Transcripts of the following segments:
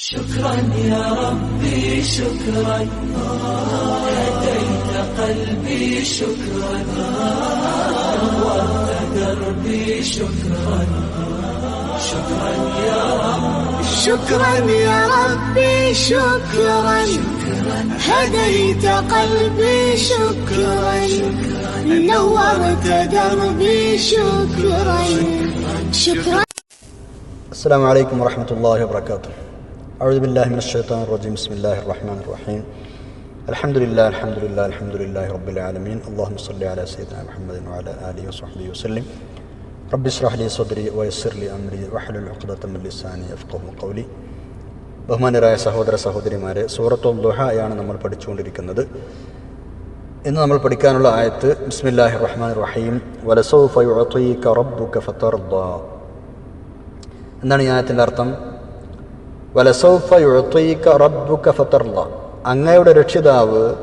شكرا يا ربي شكرا. هديت قلبي شكرا. نورت دربي شكرا. شكرا يا رب شكرا يا ربي شكرا. هديت قلبي شكرا. نورت دربي شكرا. شكرا. السلام عليكم ورحمة الله وبركاته. أعوذ بالله من الشيطان الرجيم بسم الله الرحمن الرحيم الحمد لله الحمد لله الحمد لله رب العالمين اللهم صل على سيدنا محمد وعلى آله وصحبه وسلم رب اشرح لي صدري ويسر لي أمري واحلل عقدة من لساني يفقه قولي ബഹുമാനരായ സഹോദര സഹോദരിമാരെ സൂറത്തുൽ ദുഹയാണ് നമ്മൾ പഠിച്ചുകൊണ്ടിരിക്കുന്നത് ഇന്ന് നമ്മൾ പഠിക്കാനുള്ള ആയത്ത് ബിസ്മില്ലാഹി റഹ്മാൻ റഹീം വലസൗഫ യുഅതീക റബ്ബുക ഫതർദ എന്താണ് ഈ ആയത്തിൻ്റെ അർത്ഥം അങ്ങയുടെ രക്ഷിതാവ്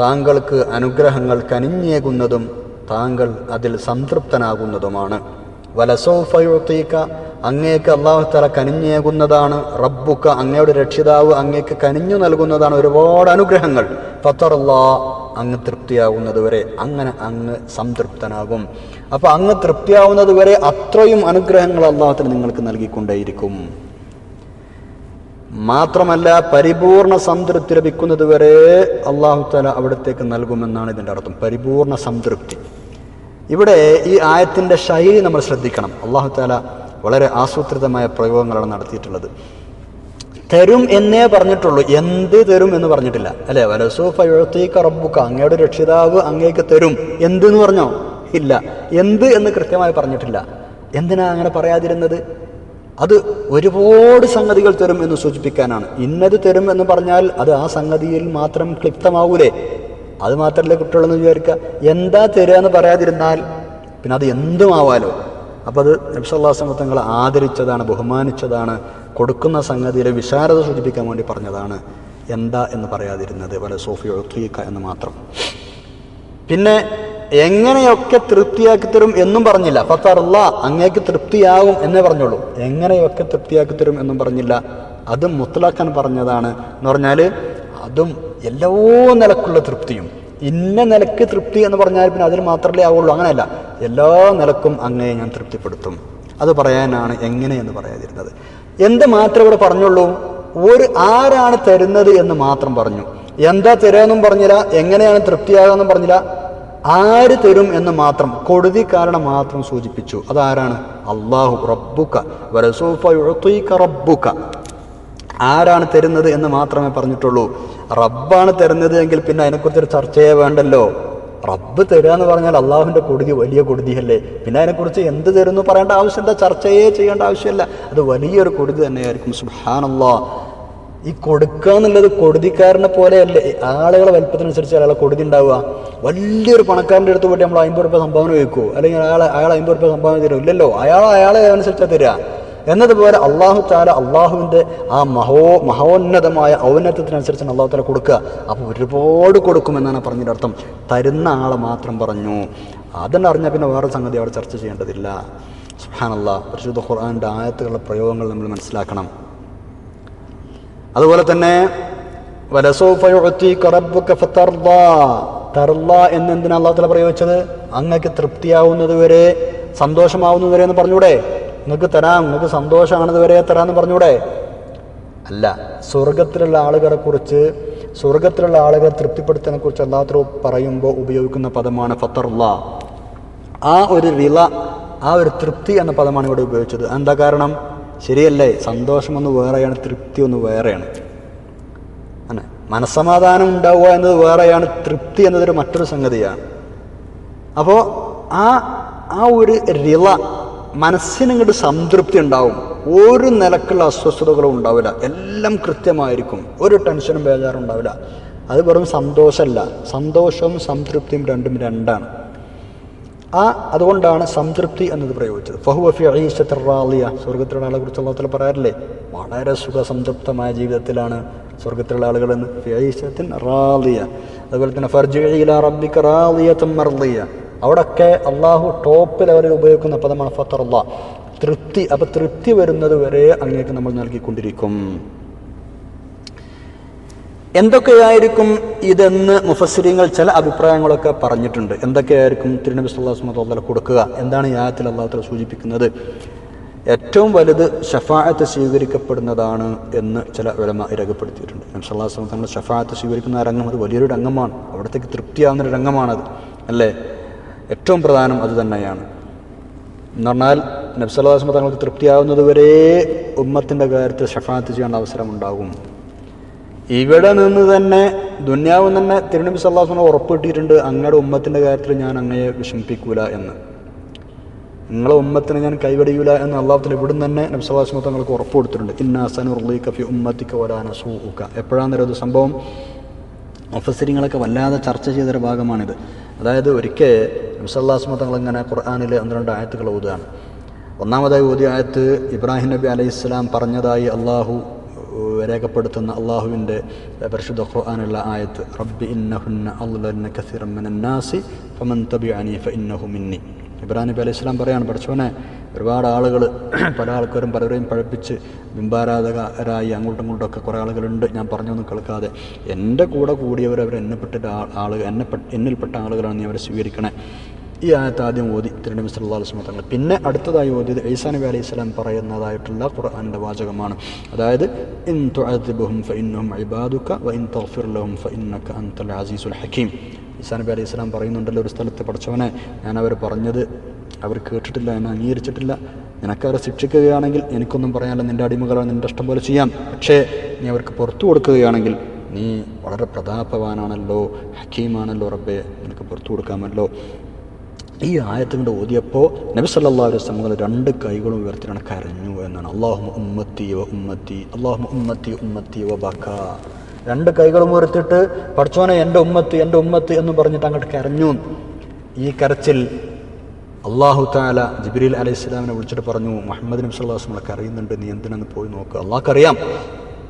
താങ്കൾക്ക് അനുഗ്രഹങ്ങൾ കനിഞ്ഞേകുന്നതും താങ്കൾ അതിൽ സംതൃപ്തനാകുന്നതുമാണ്. വലസൗഫ അങ്ങേക്ക് അള്ളാഹുത്തല കനിഞ്ഞേകുന്നതാണ് റബ്ബുക്ക അങ്ങയുടെ രക്ഷിതാവ് അങ്ങേക്ക് കനിഞ്ഞു നൽകുന്നതാണ് ഒരുപാട് അനുഗ്രഹങ്ങൾ. ഫത്തറുള്ള അങ്ങ് തൃപ്തിയാകുന്നത് വരെ അങ്ങനെ അങ്ങ് സംതൃപ്തനാകും. അപ്പൊ അങ്ങ് തൃപ്തിയാവുന്നത് വരെ അത്രയും അനുഗ്രഹങ്ങൾ അള്ളാഹത്തിന് നിങ്ങൾക്ക് നൽകിക്കൊണ്ടേയിരിക്കും. മാത്രമല്ല പരിപൂർണ സംതൃപ്തി ലഭിക്കുന്നത് വരെ അള്ളാഹു താല അവിടത്തേക്ക് നൽകുമെന്നാണ് ഇതിന്റെ അർത്ഥം. പരിപൂർണ സംതൃപ്തി. ഇവിടെ ഈ ആയത്തിന്റെ ശൈലി നമ്മൾ ശ്രദ്ധിക്കണം. അള്ളാഹു താല വളരെ ആസൂത്രിതമായ പ്രയോഗങ്ങളാണ് നടത്തിയിട്ടുള്ളത്. തരും എന്നേ പറഞ്ഞിട്ടുള്ളൂ. എന്ത് തരും എന്ന് പറഞ്ഞിട്ടില്ല. അല്ലെ? വലസൂഫ എഴുത്തേക്ക് റബ്ബുക്ക അങ്ങയുടെ രക്ഷിതാവ് അങ്ങേക്ക് തരും. എന്ത് എന്ന് പറഞ്ഞോ? ഇല്ല. എന്ത് എന്ന് കൃത്യമായി പറഞ്ഞിട്ടില്ല. എന്തിനാ അങ്ങനെ പറയാതിരുന്നത്? അത് ഒരുപാട് സംഗതികൾ തരും എന്ന് സൂചിപ്പിക്കാനാണ്. ഇന്നത് തരും എന്ന് പറഞ്ഞാൽ അത് ആ സംഗതിയിൽ മാത്രം ക്ലിപ്തമാവൂലേ? അത് മാത്രമല്ലേ കുട്ടികളെന്ന് വിചാരിക്കുക എന്താ തരിക എന്ന് പറയാതിരുന്നാൽ പിന്നെ അത് എന്തുമാവാലോ? അപ്പോൾ അത് നബ്സല്ലാസം തങ്ങൾ ആദരിച്ചതാണ് ബഹുമാനിച്ചതാണ് കൊടുക്കുന്ന സംഗതിയിലെ വിശാരത സൂചിപ്പിക്കാൻ വേണ്ടി പറഞ്ഞതാണ്. എന്താ എന്ന് പറയാതിരുന്നത്? വല സോഫിയോ എന്ന് മാത്രം. പിന്നെ എങ്ങനെയൊക്കെ തൃപ്തിയാക്കി തരും എന്നും പറഞ്ഞില്ല. ഫത്തറല്ല അങ്ങേക്ക് തൃപ്തിയാകും എന്നേ പറഞ്ഞുള്ളൂ. എങ്ങനെയൊക്കെ തൃപ്തിയാക്കി തരും എന്നും പറഞ്ഞില്ല. അതും മുത്തലാക്കാൻ പറഞ്ഞതാണ്. എന്ന് പറഞ്ഞാൽ അതും എല്ലോ നിലക്കുള്ള തൃപ്തിയും. ഇന്ന നിലയ്ക്ക് തൃപ്തി എന്ന് പറഞ്ഞാൽ പിന്നെ അതിന് മാത്രമേ ആവുള്ളൂ. അങ്ങനെയല്ല. എല്ലാ നിലക്കും അങ്ങയെ ഞാൻ തൃപ്തിപ്പെടുത്തും. അത് പറയാനാണ് എങ്ങനെയെന്ന് പറയാതിരുന്നത്. എന്ത് മാത്രം ഇവിടെ പറഞ്ഞുള്ളൂ? ഒരു ആരാണ് തരുന്നത് എന്ന് മാത്രം പറഞ്ഞു. എന്താ തരാമെന്നും പറഞ്ഞില്ല. എങ്ങനെയാണ് തൃപ്തിയാകാമെന്നും പറഞ്ഞില്ല. ആര് തരും എന്ന് മാത്രം കൊടുതി കാരണം മാത്രം സൂചിപ്പിച്ചു. അതാരാണ്? അള്ളാഹു റബ്ബുക്ക വരസൂഫ റബ്ബുക്ക ആരാണ് തരുന്നത് എന്ന് മാത്രമേ പറഞ്ഞിട്ടുള്ളൂ. റബ്ബാണ് തരുന്നത് എങ്കിൽ പിന്നെ അതിനെക്കുറിച്ചൊരു ചർച്ചയെ വേണ്ടല്ലോ. റബ്ബ് തരിക എന്ന് പറഞ്ഞാൽ അള്ളാഹുവിന്റെ കൊടുതി വലിയ കൊടുതിയല്ലേ. പിന്നെ അതിനെക്കുറിച്ച് എന്ത് തരുന്നു പറയേണ്ട ആവശ്യമില്ല ചർച്ചയെ ചെയ്യേണ്ട ആവശ്യമില്ല. അത് വലിയൊരു കൊടുതി തന്നെയായിരിക്കും. സുഹാനല്ലാ ഈ കൊടുക്കുക എന്നുള്ളത് കൊടുതിക്കാരനെ പോലെയല്ലേ. ആളുകളെ വലിപ്പത്തിനനുസരിച്ച് അയാളെ കൊടുതി ഉണ്ടാവുക. വലിയൊരു പണക്കാരന്റെ അടുത്ത് പോയിട്ട് നമ്മൾ അമ്പത് രൂപ സംഭാവന വയ്ക്കുമോ അല്ലെങ്കിൽ അയാൾ അയാൾ അമ്പത് രൂപ സംഭാവന തരും ഇല്ലല്ലോ. അയാൾ അയാളെ അനുസരിച്ചാണ് തരിക എന്നതുപോലെ അള്ളാഹു താല അള്ളാഹുവിന്റെ ആ മഹോ മഹോന്നതമായ ഔന്നത്യത്തിനനുസരിച്ച് അള്ളാഹു താല കൊടുക്കുക. അപ്പോൾ ഒരുപാട് കൊടുക്കുമെന്നാണ് പറഞ്ഞതിന്റെ അർത്ഥം. തരുന്ന ആളെ മാത്രം പറഞ്ഞു. അതെന്നെ അറിഞ്ഞാൽ പിന്നെ വേറെ സംഗതി അവിടെ ചർച്ച ചെയ്യേണ്ടതില്ല. സുഹാനല്ല പരിശുദ്ധ ഖുർആാന്റെ ആയത്തുകളുടെ പ്രയോഗങ്ങൾ നമ്മൾ മനസ്സിലാക്കണം. അതുപോലെ തന്നെ എന്നെന്തിനാ അള്ളാഹു തല പ്രയോഗിച്ചത്? അങ്ങക്ക് തൃപ്തിയാവുന്നത് വരെ സന്തോഷമാവുന്നത് വരെ എന്ന് പറഞ്ഞൂടെ? നിങ്ങൾക്ക് തരാം നിങ്ങൾക്ക് സന്തോഷമാണത് വരെ തരാമെന്ന് പറഞ്ഞൂടെ? അല്ല സ്വർഗത്തിലുള്ള ആളുകളെ കുറിച്ച് സ്വർഗത്തിലുള്ള ആളുകളെ തൃപ്തിപ്പെടുത്തുന്നതിനെ കുറിച്ച് അല്ലാത്ത പറയുമ്പോൾ ഉപയോഗിക്കുന്ന പദമാണ് ഫത്തർല ആ ഒരു റിള ആ ഒരു തൃപ്തി എന്ന പദമാണ് ഇവിടെ ഉപയോഗിച്ചത്. എന്താ കാരണം? ശരിയല്ലേ? സന്തോഷമൊന്ന് വേറെയാണ് തൃപ്തി ഒന്ന് വേറെയാണ്. അങ്ങനെ മനസ്സമാധാനം ഉണ്ടാവുക എന്നത് വേറെയാണ് തൃപ്തി എന്നതൊരു മറ്റൊരു സംഗതിയാണ്. അപ്പോൾ ആ ആ ഒരു റിള മനസ്സിനിങ്ങോട്ട് സംതൃപ്തി ഉണ്ടാവും. ഒരു നിലക്കുള്ള അസ്വസ്ഥതകളും ഉണ്ടാവില്ല. എല്ലാം കൃത്യമായിരിക്കും. ഒരു ടെൻഷനും ബേജാറും ഉണ്ടാവില്ല. അത് വെറും സന്തോഷമല്ല. സന്തോഷവും സംതൃപ്തിയും രണ്ടും രണ്ടാണ്. ആ അതുകൊണ്ടാണ് സംതൃപ്തി എന്നത് പ്രയോഗിച്ചത്. ഫഹുവഫി അഴീശത്തിറാളിയ സ്വർഗത്തിലുള്ള ആളെ കുറിച്ച് അള്ളാഹത്തിൽ പറയാറില്ലേ? വളരെ സുഖസംതൃപ്തമായ ജീവിതത്തിലാണ് സ്വർഗത്തിലുള്ള ആളുകൾ എന്ന്. ഫിഅീശത്തിൻ റാളിയ അതുപോലെ തന്നെ ഫർജുല റബ്ബിക്ക് റാളിയ മർളിയ അവിടൊക്കെ അള്ളാഹു ടോപ്പിൽ ലെവലിൽ ഉപയോഗിക്കുന്ന പദമാണ് ഫത്തർ അള്ളാഹ് തൃപ്തി അപ്പം തൃപ്തി വരുന്നത് വരെ അങ്ങേക്ക് നമ്മൾ നൽകിക്കൊണ്ടിരിക്കും. എന്തൊക്കെയായിരിക്കും ഇതെന്ന് മുഫസ്സിരിങ്ങൾ ചില അഭിപ്രായങ്ങളൊക്കെ പറഞ്ഞിട്ടുണ്ട്. എന്തൊക്കെയായിരിക്കും തിരുനബി സല്ലാസ്മ അള്ളാഹ് കൊടുക്കുക? എന്താണ് ഈ ആയത്തിൽ അള്ളാഹു സൂചിപ്പിക്കുന്നത്? ഏറ്റവും വലുത് ഷഫായത്ത് സ്വീകരിക്കപ്പെടുന്നതാണ് എന്ന് ചില വിലമ രേഖപ്പെടുത്തിയിട്ടുണ്ട്. നബി സല്ലാസ്ലം തങ്ങൾ ഷഫായത്ത് സ്വീകരിക്കുന്ന രംഗം അത് വലിയൊരു രംഗമാണ്. അവിടത്തേക്ക് തൃപ്തിയാവുന്നൊരു രംഗമാണത് അല്ലേ? ഏറ്റവും പ്രധാനം അത് തന്നെയാണ്. എന്ന് പറഞ്ഞാൽ നബ്സല്ലാസ്മ തങ്ങൾക്ക് തൃപ്തിയാവുന്നത് വരെ ഉമ്മത്തിന്റെ കാര്യത്തിൽ ഷഫാത്ത് ചെയ്യേണ്ട അവസരം ഉണ്ടാകും. ഇവിടെ നിന്ന് തന്നെ ദുന്യാവും തന്നെ തിരുനബി സല്ലാസ്മ ഉറപ്പ് കിട്ടിയിട്ടുണ്ട് അങ്ങയുടെ ഉമ്മത്തിന്റെ കാര്യത്തിൽ ഞാൻ അങ്ങയെ വിഷമിപ്പിക്കൂല എന്ന്. നിങ്ങളെ ഉമ്മത്തിനെ ഞാൻ കൈവടിയൂല എന്ന് അള്ളാഹത്തിൽ ഇവിടുന്ന് തന്നെ നബ്സല്ലാസ്മ തങ്ങൾക്ക് ഉറപ്പ് കൊടുത്തിട്ടുണ്ട് ഇന്നാസനുർലി കഫി ഉമ്മത്തിക്ക വരാന സൂക്ക എപ്പോഴാണെന്നൊരു സംഭവം ഓഫീസരിങ്ങളൊക്കെ വല്ലാതെ ചർച്ച ചെയ്തൊരു ഭാഗമാണിത്. അതായത് ഒരിക്കൽ നബ്സല്ലാസ്മ തങ്ങൾ ഇങ്ങനെ ഖുർആാനിൽ ഒന്ന് രണ്ട് ആയത്തുകൾ ഓതുകയാണ്. ഒന്നാമതായി ഓതിയ ആയത്ത് ഇബ്രാഹിം നബി അലൈഹി ഇസ്ലാം പറഞ്ഞതായി അള്ളാഹു രേഖപ്പെടുത്തുന്ന അള്ളാഹുവിന്റെ പരിശുദ്ധ ഖുർആാനുള്ള ആയത്ത് റബ്ബി ഇന്നഹുന്ന അള്ളുലന്ന കസീറം മിനന്നാസി ഫമൻ അനീഫ ഫഇന്നഹു മിന്നി. ഇബ്രാഹിം നബി അലൈഹി സ്വലാം പറയാണ് പഠിച്ചവനെ ഒരുപാട് ആളുകൾ പല ആൾക്കാരും പലരെയും പഴപ്പിച്ച് ബിംബാരാധകരായി അങ്ങോട്ടും ഇങ്ങോട്ടും ഒക്കെ കുറേ ആളുകളുണ്ട്. ഞാൻ പറഞ്ഞൊന്നും കേൾക്കാതെ എന്റെ കൂടെ കൂടിയവർ അവർ എന്നെപ്പെട്ട ആളുകൾ എന്നെ എന്നിൽപ്പെട്ട ആളുകളാണ് നീ അവരെ സ്വീകരിക്കണേ. ഈ ആയത്ത് ആദ്യം ഓതി. തിരുനബി സല്ലല്ലാഹു അലൈഹി തങ്ങൾ പിന്നെ അടുത്തതായി ഓതിയത് ഈസാ നബി അലൈഹി സ്വലാം പറയുന്നതായിട്ടുള്ള ഖുർആാന്റെ വാചകമാണ്. അതായത് ഇൻ തുഅദ്ദിബുഹും ഫഇന്നഹും ഇബാദുക വ ഇൻ തഗ്ഫിർ ലഹും ഫഇന്നക അൻതൽ അസീസുൽ ഹക്കീം ഈസാ നബി അലൈഹി സ്വലാം പറയുന്നുണ്ടല്ലോ ഒരു സ്ഥലത്ത് പഠിച്ചവനെ ഞാൻ അവർ പറഞ്ഞത് അവർ കേട്ടിട്ടില്ല എന്നെ അംഗീകരിച്ചിട്ടില്ല. നിനക്കവരെ ശിക്ഷിക്കുകയാണെങ്കിൽ എനിക്കൊന്നും പറയാനില്ല നിന്റെ അടിമകളാണ് നിന്റെ ഇഷ്ടം പോലെ ചെയ്യാം. പക്ഷേ നീ അവർക്ക് പുറത്തു കൊടുക്കുകയാണെങ്കിൽ നീ വളരെ പ്രതാപവാനാണല്ലോ ഹക്കീമാണല്ലോ റബ്ബെ നിനക്ക് പുറത്തു കൊടുക്കാമല്ലോ. ഈ ആയത്തും കൊണ്ട് ഓതിയപ്പോൾ നബി സല്ലല്ലാഹു അലൈഹി സ്വലം രണ്ട് കൈകളും ഉയർത്തിയാണ് കരഞ്ഞു എന്നാണ്. അള്ളാഹു ഉമ്മത്തി വ ഉമ്മത്തി അള്ളാഹു ഉമ്മത്തി ഉമ്മത്തി വ ബക്ക രണ്ട് കൈകളും ഉയർത്തിയിട്ട് പഠിച്ചോനെ എന്റെ ഉമ്മത്ത് എന്റെ ഉമ്മത്ത് എന്ന് പറഞ്ഞിട്ട് അങ്ങോട്ട് കരഞ്ഞു. ഈ കരച്ചിൽ അള്ളാഹു താല ജിബ്രീൽ അലൈഹി സ്വലാമിനെ വിളിച്ചിട്ട് പറഞ്ഞു മുഹമ്മദ് നബി അലൈഹി വസല്ലം കരയുന്നുണ്ട് നീ എന്തിനാന്ന് പോയി നോക്കുക അള്ളാഹ്ക്കറിയാം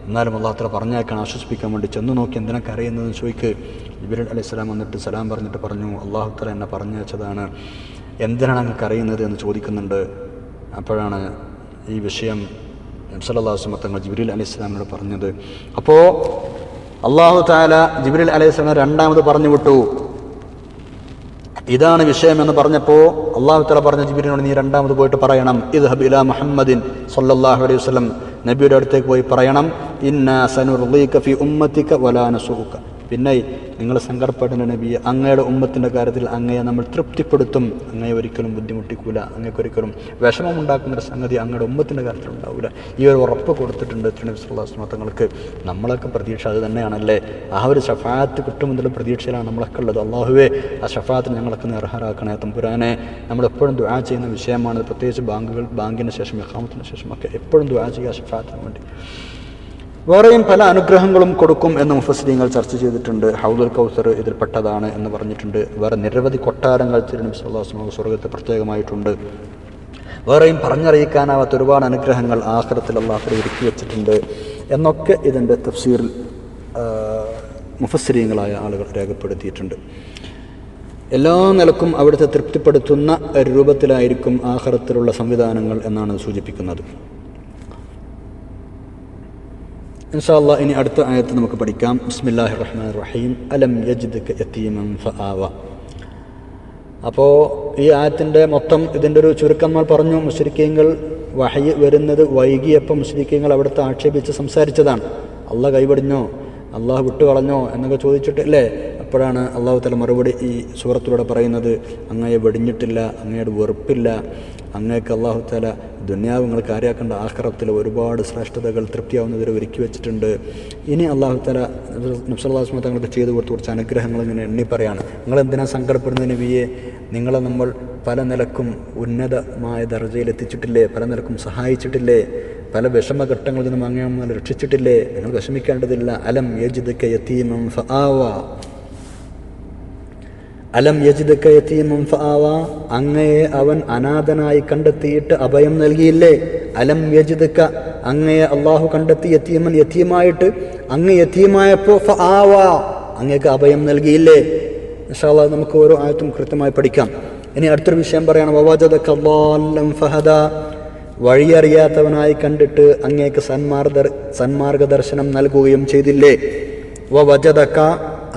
എന്നാലും അള്ളാഹത്തല പറഞ്ഞേക്കാൻ ആശ്വസിപ്പിക്കാൻ വേണ്ടി ചെന്ന് നോക്കി എന്തിനാ കരയുന്നതെന്ന് ചോദിക്ക്. ജിബ്രീൽ അലൈഹി സ്വലാം വന്നിട്ട് സലാം പറഞ്ഞിട്ട് പറഞ്ഞു അള്ളാഹുത്തല എന്നെ പറഞ്ഞു വെച്ചതാണ് എന്തിനാണ് അങ്ങ് കരയുന്നത് എന്ന് ചോദിക്കുന്നുണ്ട്. അപ്പോഴാണ് ഈ വിഷയം നബ്സല്ലാസ്മ തങ്ങൾ ജിബ്രീൽ അലൈഹി സ്വലാമിനോട് പറഞ്ഞത്. അപ്പോൾ അള്ളാഹു താല ജിബ്രീൽ അലൈഹി സ്വലാം രണ്ടാമത് പറഞ്ഞു വിട്ടു. ഇതാണ് വിഷയം എന്ന് പറഞ്ഞപ്പോൾ അള്ളാഹു തല പറഞ്ഞ ജിബിരിനോട് നീ രണ്ടാമത് പോയിട്ട് പറയണം. ഇത് ഹബില മുഹമ്മദിൻ സല്ലാഹു അലൈഹി വസല്ലം നബിയുടെ അടുത്തേക്ക് പോയി പറയണം ഇന്ന സനുർ ഫി ഉമ്മത്തിക്ക വലാ നസൂക പിന്നെ നിങ്ങൾ സങ്കടപ്പെടുന്ന നബി അങ്ങയുടെ ഉമ്മത്തിന്റെ കാര്യത്തിൽ അങ്ങയെ നമ്മൾ തൃപ്തിപ്പെടുത്തും. അങ്ങയെ ഒരിക്കലും ബുദ്ധിമുട്ടിക്കൂല. അങ്ങേക്കൊരിക്കലും വിഷമമുണ്ടാക്കുന്നൊരു സംഗതി അങ്ങയുടെ ഉമ്മത്തിന്റെ കാര്യത്തിൽ ഉണ്ടാവില്ല ഈ ഒരു ഉറപ്പ് കൊടുത്തിട്ടുണ്ട് തിരുനബി സ്വല്ലാസ്മ തങ്ങൾക്ക് നമ്മളൊക്കെ പ്രതീക്ഷ അത് തന്നെയാണല്ലേ? ആ ഒരു ഷഫാത്ത് കിട്ടുമെന്നുള്ള പ്രതീക്ഷയിലാണ് നമ്മളൊക്കെ ഉള്ളത്. അള്ളാഹുവേ ആ ഷഫാത്തിന് ഞങ്ങളൊക്കെ അർഹരാക്കണേ. തമ്പുരാനെ നമ്മളെപ്പോഴും ദുആ ചെയ്യുന്ന വിഷയമാണ്. പ്രത്യേകിച്ച് ബാങ്കുകൾ ബാങ്കിന് ശേഷം ഇഖാമത്തിന് ശേഷമൊക്കെ എപ്പോഴും ദുആ ചെയ്യുക ഷഫാത്തിന് വേണ്ടി. വേറെയും പല അനുഗ്രഹങ്ങളും കൊടുക്കും എന്ന് മുഫസ്ലിങ്ങൾ ചർച്ച ചെയ്തിട്ടുണ്ട്. ഹൗദുൽ കൗസർ ഇതിൽപ്പെട്ടതാണ് എന്ന് പറഞ്ഞിട്ടുണ്ട്. വേറെ നിരവധി കൊട്ടാരങ്ങൾ തിരുനബി സല്ലാസ്മ സ്വർഗത്തെ പ്രത്യേകമായിട്ടുണ്ട്. വേറെയും പറഞ്ഞറിയിക്കാനാവാത്ത ഒരുപാട് അനുഗ്രഹങ്ങൾ ആഹ്റത്തിൽ അള്ളാഹുൽ ഒരുക്കി വെച്ചിട്ടുണ്ട്. എന്നൊക്കെ ഇതിന്റെ തഫ്സീറിൽ മുഫസ്രീങ്ങളായ ആളുകൾ രേഖപ്പെടുത്തിയിട്ടുണ്ട്. എല്ലാ നിലക്കും അവിടുത്തെ തൃപ്തിപ്പെടുത്തുന്ന രൂപത്തിലായിരിക്കും ആഹ്റത്തിലുള്ള സംവിധാനങ്ങൾ എന്നാണ് സൂചിപ്പിക്കുന്നത്. ഇൻഷാല്ല ഇനി അടുത്ത ആയത്ത് നമുക്ക് പഠിക്കാം. ബിസ്മില്ലാഹി റഹ്മാൻ റഹീം അലം യജിദ് യത്തീമൻ ഫആവ. അപ്പോൾ ഈ ആയത്തിന്റെ മൊത്തം ഇതിന്റെ ഒരു ചുരുക്കം നമ്മൾ പറഞ്ഞു. മുസ്ലിക്കീങ്ങൾ വഹയി വരുന്നത് വൈകിയപ്പോൾ മുസ്ലിക്കീങ്ങൾ അവിടുത്തെ ആക്ഷേപിച്ച് സംസാരിച്ചതാണ്. അള്ള കൈവടിഞ്ഞോ അള്ളാഹ് വിട്ടുകളഞ്ഞോ? എന്നൊക്കെ ചോദിച്ചിട്ടില്ലേ? അപ്പോഴാണ് അള്ളാഹു തല മറുപടി ഈ സുഹൃത്തിലൂടെ പറയുന്നത് അങ്ങയെ വെടിഞ്ഞിട്ടില്ല അങ്ങയുടെ വെറുപ്പില്ല അങ്ങേക്ക് അള്ളാഹു തല ദുന്യാവ് നിങ്ങൾ കാര്യമാക്കേണ്ട ആഹ്റത്തിൽ ഒരുപാട് ശ്രേഷ്ഠതകൾ തൃപ്തിയാവുന്നതിൽ ഒരുക്കി വെച്ചിട്ടുണ്ട്. ഇനി അള്ളാഹു തല നബ്സല്ലാസ്മ തങ്ങൾക്ക് ചെയ്തു കൊടുത്ത കുറച്ച് അനുഗ്രഹങ്ങൾ ഇങ്ങനെ എണ്ണി പറയാണ്. നിങ്ങൾ എന്തിനാ സങ്കടപ്പെടുന്ന നിങ്ങളെ നമ്മൾ പല നിലക്കും ഉന്നതമായ ദർജയിൽ എത്തിച്ചിട്ടില്ലേ? പല നിലക്കും സഹായിച്ചിട്ടില്ലേ? പല വിഷമഘട്ടങ്ങളിൽ നിന്നും അങ്ങേ നമ്മൾ രക്ഷിച്ചിട്ടില്ലേ? നിങ്ങൾ വിഷമിക്കേണ്ടതില്ല. അലം യജിദ് യത്തീമം ഫആവ അലം യജിദക്ക യത്തീമം ഫആവ അങ്ങയെ അവൻ അനാഥനായി കണ്ടെത്തിയിട്ട് അഭയം നൽകിയില്ലേ? അലം യജിദക്ക അങ്ങയെ അള്ളാഹു കണ്ടെത്തി യത്തീമൻ യത്തീമായിട്ട് അങ്ങ് യത്തീമായപ്പോൾ ഫാവ അങ്ങേക്ക് അഭയം നൽകിയില്ലേ? ഇൻഷാല്ലാ നമുക്ക് ഓരോ ആയത്തും കൃത്യമായി പഠിക്കാം. ഇനി അടുത്തൊരു വിഷയം പറയണം വവാജദക്ക ളാല്ലം ഫഹദ. വഴിയറിയാത്തവനായി കണ്ടിട്ട് അങ്ങേക്ക് സന്മാർഗ സന്മാർഗദർശനം നൽകുകയും ചെയ്തില്ലേ? വ വജദക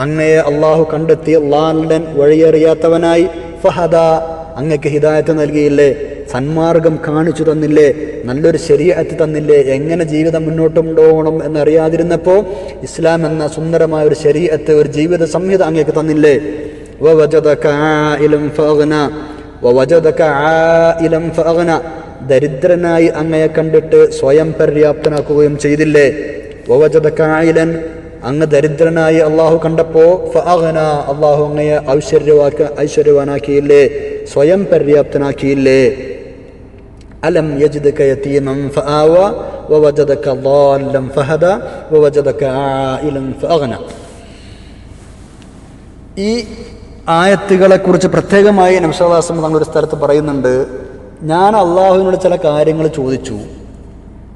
അങ്ങയെ അള്ളാഹു കണ്ടെത്തി ലാലൻ വഴിയറിയാത്തവനായി ഫഹദ അങ്ങക്ക് ഹിദായത്ത് നൽകിയില്ലേ? സന്മാർഗം കാണിച്ചു തന്നില്ലേ? നല്ലൊരു ശരീഅത്ത് തന്നില്ലേ? എങ്ങനെ ജീവിതം മുന്നോട്ട് കൊണ്ടുപോകണം എന്നറിയാതിരുന്നപ്പോൾ ഇസ്ലാം എന്ന സുന്ദരമായ ഒരു ശരീരത്തെ ഒരു ജീവിത സംഹിത അങ്ങേക്ക് തന്നില്ലേ? ദരിദ്രനായി അങ്ങയെ കണ്ടിട്ട് സ്വയം പര്യാപ്തനാക്കുകയും ചെയ്തില്ലേ? അങ്ങ് ദരിദ്രനായി അള്ളാഹു കണ്ടപ്പോ ഫഅഗ്ന അള്ളാഹു അങ്ങയെ ഐശ്വര്യവാക്ക ഐശ്വര്യവാനാക്കിയില്ലേ സ്വയം പര്യാപ്തനാക്കിയില്ലേ അലം യജിദക യതീമൻ ഫആവ വവജദക ضالًا ഫഹദ വവജദക ആയിലൻ ഫഅഗ്ന ഈ ആയത്തുകളെ കുറിച്ച് പ്രത്യേകമായി നംസവാസം തങ്ങളൊരു സ്ഥലത്ത് പറയുന്നുണ്ട് ഞാൻ അള്ളാഹുവിനോട് ചില കാര്യങ്ങൾ ചോദിച്ചു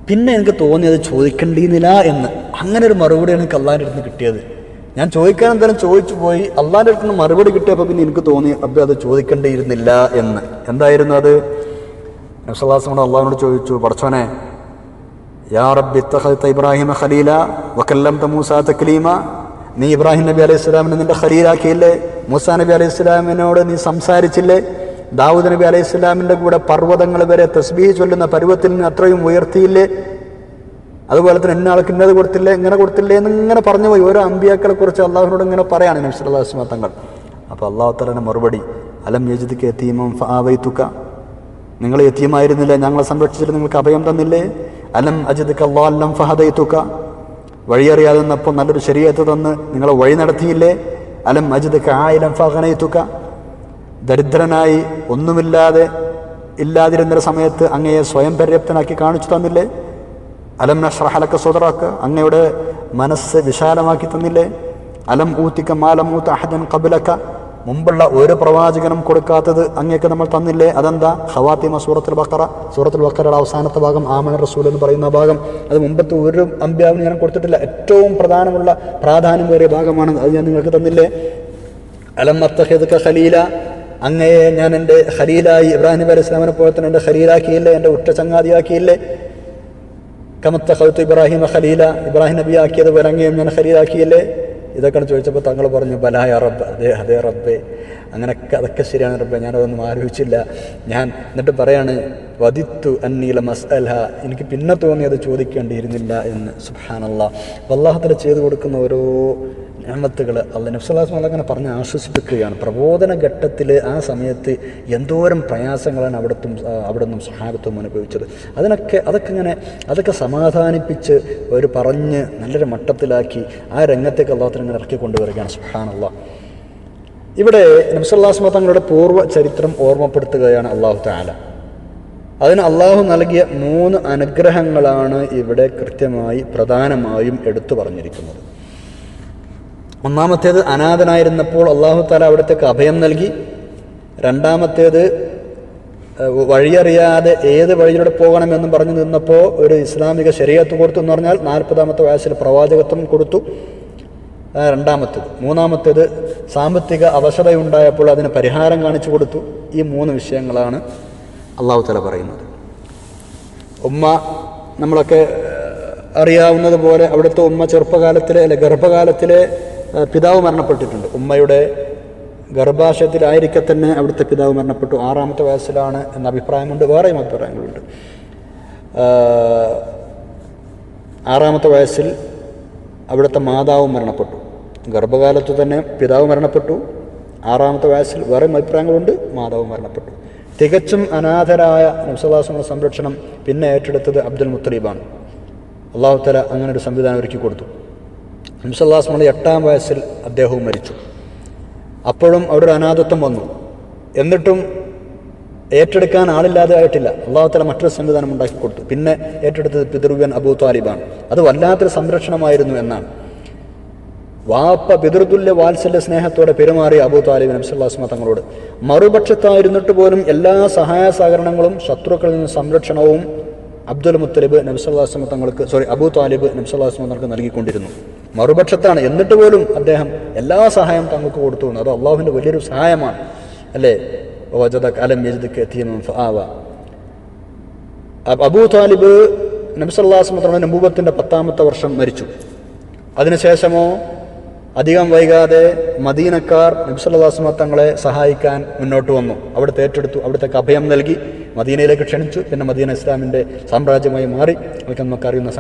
പിന്നെ എനിക്ക് തോന്നി തോന്നിയത് ചോദിക്കേണ്ടിയിരുന്നില്ല എന്ന്. അങ്ങനെ ഒരു മറുപടിയാണ് എനിക്ക് അള്ളാഹിന്റെ അടുത്ത് കിട്ടിയത്. ഞാൻ ചോദിക്കാൻ എന്തായാലും ചോദിച്ചു പോയി. അള്ളാഹിന്റെ അടുത്ത് നിന്ന് മറുപടി കിട്ടിയപ്പോൾ പിന്നെ എനിക്ക് തോന്നി അബ്ബെ അത് ചോദിക്കേണ്ടിയിരുന്നില്ല എന്ന്. എന്തായിരുന്നു അത്? നബ്സല്ലാസ്മോട് അള്ളാഹിനോട് ചോദിച്ചു പടച്ചോനെ യാ റബ്ബി തഹത്ത് ഇബ്രാഹിമ ഖലീല വക്കല്ലം മൂസ തക്ലീമ. നീ ഇബ്രാഹിം നബി അലൈഹി സ്വലാമിനെ നിന്റെ ഖലീലാക്കിയില്ലേ? മൂസ നബി അലൈഹി സ്വലാമിനോട് നീ സംസാരിച്ചില്ലേ? ദാവൂദ് നബി അലൈഹി സ്വലാമിന്റെ കൂടെ പർവതങ്ങൾ വരെ തസ്ബീഹ് ചൊല്ലുന്ന പരുവത്തിൽ നിന്ന് അത്രയും ഉയർത്തിയില്ലേ? അതുപോലെ തന്നെ എന്നെ ആൾക്ക് ഇന്നത് കൊടുത്തില്ലേ ഇങ്ങനെ കൊടുത്തില്ലേ എന്ന് ഇങ്ങനെ പറഞ്ഞു പോയി. ഓരോ അമ്പിയാക്കളെ കുറിച്ച് അള്ളാഹുനോട് ഇങ്ങനെ പറയാണ് നബ്സുല്ലാസ്മ തങ്ങൾ. അപ്പോൾ അള്ളാഹു തലന്റെ മറുപടി അലം യജിദിക്ക് എത്തീമം ആവൈത്തുക്ക നിങ്ങൾ എത്തിയമായിരുന്നില്ലേ ഞങ്ങളെ സംരക്ഷിച്ചിട്ട് നിങ്ങൾക്ക് അഭയം തന്നില്ലേ? അലം അജിദ് അല്ലം ഫഹദൈത്തുക്ക വഴിയറിയാതെ നിന്നപ്പോൾ നല്ലൊരു ശരീരത്ത് തന്ന് നിങ്ങളെ വഴി നടത്തിയില്ലേ? അലം അജിദ് ആയിരം ഫഹനൈത്തുക്ക ദരിദ്രനായി ഒന്നുമില്ലാതെ ഇല്ലാതിരുന്നൊരു സമയത്ത് അങ്ങയെ സ്വയം പര്യാപ്തനാക്കി കാണിച്ചു തന്നില്ലേ? അലം നഷ്റഹലക്ക സ്വതറാക്ക് അങ്ങയുടെ മനസ്സ് വിശാലമാക്കി തന്നില്ലേ? അലം ഊത്തിക്ക മാലം ഊത്ത അഹദൻ കബിലക്ക മുമ്പുള്ള ഒരു പ്രവാചകനും കൊടുക്കാത്തത് അങ്ങേക്ക് നമ്മൾ തന്നില്ലേ? അതെന്താ? ഹവാത്തിമ സൂറത്തുൽ ബക്കറ സൂറത്തുൽ ബക്കറയുടെ അവസാനത്തെ ഭാഗം ആമന റസൂൽ എന്ന് പറയുന്ന ഭാഗം. അത് മുമ്പത്തെ ഒരു അമ്പ്യാവിന് ഞാൻ കൊടുത്തിട്ടില്ല. ഏറ്റവും പ്രധാനമുള്ള പ്രാധാന്യമേറിയ ഭാഗമാണ് അത് ഞാൻ നിങ്ങൾക്ക് തന്നില്ലേ? അലം അത്തഹിദ് ഖലീല അങ്ങയെ ഞാൻ എന്റെ ഹരീലായി ഇബ്രാഹിം നബി അലൈഹി ഇസ്ലാമിനെ പോലെ തന്നെ എന്റെ ഹരീലാക്കിയില്ലേ എന്റെ ഉറ്റ ചങ്ങാതിയാക്കിയില്ലേ? കമത്ത ഹൗത്ത് ഇബ്രാഹിം ഖലീല ഇബ്രാഹിം നബി ആക്കിയത് പോലെ അങ്ങയും ഞാൻ ഹരീലാക്കിയില്ലേ ഇതൊക്കെ ചോദിച്ചപ്പോൾ തങ്ങൾ പറഞ്ഞു ബലായ റബ്ബ്. അതെ അതെ റബ്ബേ. അങ്ങനെയൊക്കെ അതൊക്കെ ശരിയാണ് റബ്ബെ. ഞാനതൊന്നും ആലോചിച്ചില്ല. ഞാൻ എന്നിട്ട് പറയാണ് വദിത്തു അന്നീല മസ്അൽഹ എനിക്ക് പിന്നെ തോന്നി അത് ചോദിക്കേണ്ടിയിരുന്നില്ല എന്ന്. സുഹാനല്ല വല്ലാഹത്തിൽ ചെയ്തു കൊടുക്കുന്ന ഓരോ ഞാമത്തുകൾ അല്ല നബ്സല്ലാസ് അങ്ങനെ പറഞ്ഞ് ആശ്വസിപ്പിക്കുകയാണ്. പ്രബോധന ഘട്ടത്തിൽ ആ സമയത്ത് എന്തോരം പ്രയാസങ്ങളാണ് അവിടത്തും അവിടെ നിന്നും സഹാബത്വം അനുഭവിച്ചത്. അതിനൊക്കെ അതൊക്കെ ഇങ്ങനെ അതൊക്കെ സമാധാനിപ്പിച്ച് ഒരു പറഞ്ഞ് നല്ലൊരു മട്ടത്തിലാക്കി ആ രംഗത്തേക്ക് അള്ളാഹത്തിന് ഇങ്ങനെ ഇറക്കി കൊണ്ടുവരികയാണ് സുഹാനുള്ള ഇവിടെ നബ്സല്ലാസ്മ തങ്ങളുടെ പൂർവ ചരിത്രം ഓർമ്മപ്പെടുത്തുകയാണ് അള്ളാഹു താല അതിന് അള്ളാഹു നൽകിയ മൂന്ന് അനുഗ്രഹങ്ങളാണ് ഇവിടെ കൃത്യമായി പ്രധാനമായും എടുത്തു പറഞ്ഞിരിക്കുന്നത്. ഒന്നാമത്തേത് അനാഥനായിരുന്നപ്പോൾ അള്ളാഹു താല അവിടത്തേക്ക് അഭയം നൽകി. രണ്ടാമത്തേത് വഴിയറിയാതെ ഏത് വഴിയിലൂടെ പോകണമെന്നും പറഞ്ഞു നിന്നപ്പോൾ ഒരു ഇസ്ലാമിക ശരീരത്ത് കൊടുത്തു എന്ന് പറഞ്ഞാൽ നാൽപ്പതാമത്തെ വയസ്സിൽ പ്രവാചകത്വം കൊടുത്തു. രണ്ടാമത്തേത്. മൂന്നാമത്തേത് സാമ്പത്തിക അവശതയുണ്ടായപ്പോൾ അതിന് പരിഹാരം കാണിച്ചു കൊടുത്തു. ഈ മൂന്ന് വിഷയങ്ങളാണ് അള്ളാഹു തല പറയുന്നത്. ഉമ്മ നമ്മളൊക്കെ അറിയാവുന്നത് പോലെ അവിടുത്തെ ഉമ്മ ചെറുപ്പകാലത്തിലെ അല്ലെ ഗർഭകാലത്തിലെ പിതാവ് മരണപ്പെട്ടിട്ടുണ്ട്. ഉമ്മയുടെ ഗർഭാശയത്തിലായിരിക്കെ തന്നെ അവിടുത്തെ പിതാവ് മരണപ്പെട്ടു. ആറാമത്തെ വയസ്സിലാണ് എന്ന അഭിപ്രായമുണ്ട്. വേറെയും അഭിപ്രായങ്ങളുണ്ട്. ആറാമത്തെ വയസ്സിൽ അവിടുത്തെ മാതാവ് മരണപ്പെട്ടു. ഗർഭകാലത്ത് തന്നെ പിതാവ് മരണപ്പെട്ടു. ആറാമത്തെ വയസ്സിൽ വേറെ അഭിപ്രായങ്ങളുണ്ട്. മാതാവ് മരണപ്പെട്ടു. തികച്ചും അനാഥരായ നംസദാസങ്ങളുടെ സംരക്ഷണം പിന്നെ ഏറ്റെടുത്തത് അബ്ദുൽ മുത്തലീബാണ്. അള്ളാഹു തല അങ്ങനെ ഒരു സംവിധാനം ഒരുക്കി കൊടുത്തു. നബ്സല്ലാസ്മയുടെ എട്ടാം വയസ്സിൽ അദ്ദേഹവും മരിച്ചു. അപ്പോഴും അവിടെ ഒരു അനാഥത്വം വന്നു. എന്നിട്ടും ഏറ്റെടുക്കാൻ ആളില്ലാതെ ആയിട്ടില്ല. അള്ളാഹു തല മറ്റൊരു സംവിധാനം ഉണ്ടാക്കി കൊടുത്തു. പിന്നെ ഏറ്റെടുത്തത് പിതൃവ്യൻ അബൂ താലിബാണ്. അത് വല്ലാത്തൊരു സംരക്ഷണമായിരുന്നു എന്നാണ്. വാപ്പ പിതൃതുല്യ വാത്സല്യ സ്നേഹത്തോടെ പെരുമാറിയ അബൂ താലിബ് നബ്സല്ലാസ്മ തങ്ങളോട് മറുപക്ഷത്തായിരുന്നിട്ട് പോലും എല്ലാ സഹായ സഹകരണങ്ങളും ശത്രുക്കളിൽ നിന്ന് സംരക്ഷണവും അബ്ദുൽ മുത്തലിബ് നബ്സല്ലാസ്മ തങ്ങൾക്ക് സോറി അബൂ താലിബ് നബ്സല്ലാസ്മ തങ്ങൾക്ക് നൽകിക്കൊണ്ടിരുന്നു. മറുപക്ഷത്താണ് എന്നിട്ട് പോലും അദ്ദേഹം എല്ലാ സഹായം തങ്ങൾക്ക് കൊടുത്തു അത് അള്ളാഹുവിന്റെ വലിയൊരു സഹായമാണ്. അല്ലേ? അലം അബൂ താലിബ് നബ്സല്ലാസ്മ തങ്ങളുടെ നബൂബത്തിന്റെ പത്താമത്തെ വർഷം മരിച്ചു. അതിനുശേഷമോ അധികം വൈകാതെ മദീനക്കാർ നബ്സല്ലാസ്മ തങ്ങളെ സഹായിക്കാൻ മുന്നോട്ട് വന്നു. അവിടുത്തെ ഏറ്റെടുത്തു. അവിടുത്തെ അഭയം നൽകി. മദീനയിലേക്ക് ക്ഷണിച്ചു. പിന്നെ മദീന ഇസ്ലാമിന്റെ സാമ്രാജ്യമായി മാറി. അതൊക്കെ നമുക്ക് അറിയുന്ന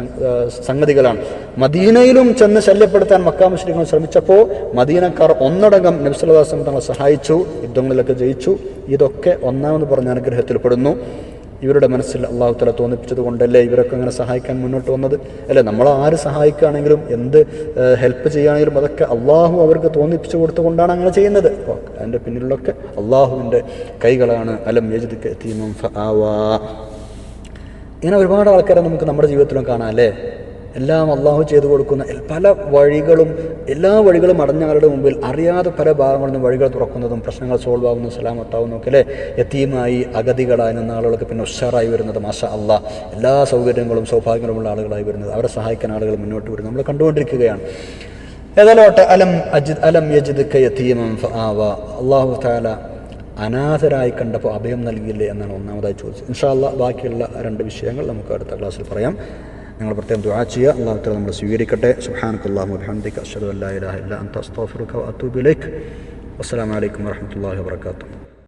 സംഗതികളാണ്. മദീനയിലും ചെന്ന് ശല്യപ്പെടുത്താൻ മക്കാമുശ്രീകൾ ശ്രമിച്ചപ്പോൾ മദീനക്കാർ ഒന്നടങ്കം നബ്സല്ലാസ്ലം തങ്ങളെ സഹായിച്ചു. യുദ്ധങ്ങളിലൊക്കെ ജയിച്ചു. ഇതൊക്കെ ഒന്നാമെന്ന് പറഞ്ഞ അനുഗ്രഹത്തിൽ പെടുന്നു ഇവരുടെ മനസ്സിൽ അള്ളാഹു തല തോന്നിപ്പിച്ചത് കൊണ്ടല്ലേ ഇവരൊക്കെ അങ്ങനെ സഹായിക്കാൻ മുന്നോട്ട് വന്നത്? അല്ലേ നമ്മൾ ആര് സഹായിക്കുകയാണെങ്കിലും എന്ത് ഹെൽപ്പ് ചെയ്യുകയാണെങ്കിലും അതൊക്കെ അള്ളാഹു അവർക്ക് തോന്നിപ്പിച്ചു കൊടുത്തുകൊണ്ടാണ് അങ്ങനെ ചെയ്യുന്നത്. അപ്പോൾ അതിന്റെ പിന്നിലൊക്കെ അള്ളാഹുവിന്റെ കൈകളാണ്. അലം യജിദ് എത്തീമം ആവാ. ഇങ്ങനെ ഒരുപാട് ആൾക്കാരെ നമുക്ക് നമ്മുടെ ജീവിതത്തിലും കാണാം അല്ലേ? എല്ലാം അള്ളാഹു ചെയ്തു കൊടുക്കുന്ന പല വഴികളും എല്ലാ വഴികളും അടഞ്ഞവരുടെ മുമ്പിൽ അറിയാതെ പല ഭാഗങ്ങളിൽ നിന്ന് വഴികൾ തുറക്കുന്നതും പ്രശ്നങ്ങൾ സോൾവ് ആകുന്നു സലാമത്താവുന്നു ഒക്കെ അല്ലേ? എത്തിയുമായി അഗതികളായി നിന്ന ആളുകൾക്ക് പിന്നെ ഉഷാറായി വരുന്നത് മാഷ അള്ളാഹ് എല്ലാ സൗകര്യങ്ങളും സൗഭാഗ്യങ്ങളുമുള്ള ആളുകളായി വരുന്നത്. അവരെ സഹായിക്കാൻ ആളുകൾ മുന്നോട്ട് വരുന്നത് നമ്മൾ കണ്ടുകൊണ്ടിരിക്കുകയാണ്. ഏതായാലോട്ടെ അലം അജിദ് അലം യജിദ് യതീമൻ ആവ അള്ളാഹു താല അനാഥരായി കണ്ടപ്പോൾ അഭയം നൽകിയില്ലേ എന്നാണ് ഒന്നാമതായി ചോദിച്ചത്. ഇൻഷാല്ല ബാക്കിയുള്ള രണ്ട് വിഷയങ്ങൾ നമുക്ക് അടുത്ത ക്ലാസ്സിൽ പറയാം. നിങ്ങൾ പ്രത്യേകം ദുആ ചെയ്യുക അള്ളാഹു താല നമ്മൾ സ്വീകരിക്കട്ടെ സുബ്ഹാനക്കല്ലാഹു വബിഹംദിക അഷ്ഹദു അല്ലാ ഇലാഹ ഇല്ല അൻത അസ്തഗ്ഫിറുക വഅതൂബു ഇലൈക് അസ്സലാമു അലൈക്കും വറഹ്മത്തുള്ളാഹി വബറകാതുഹു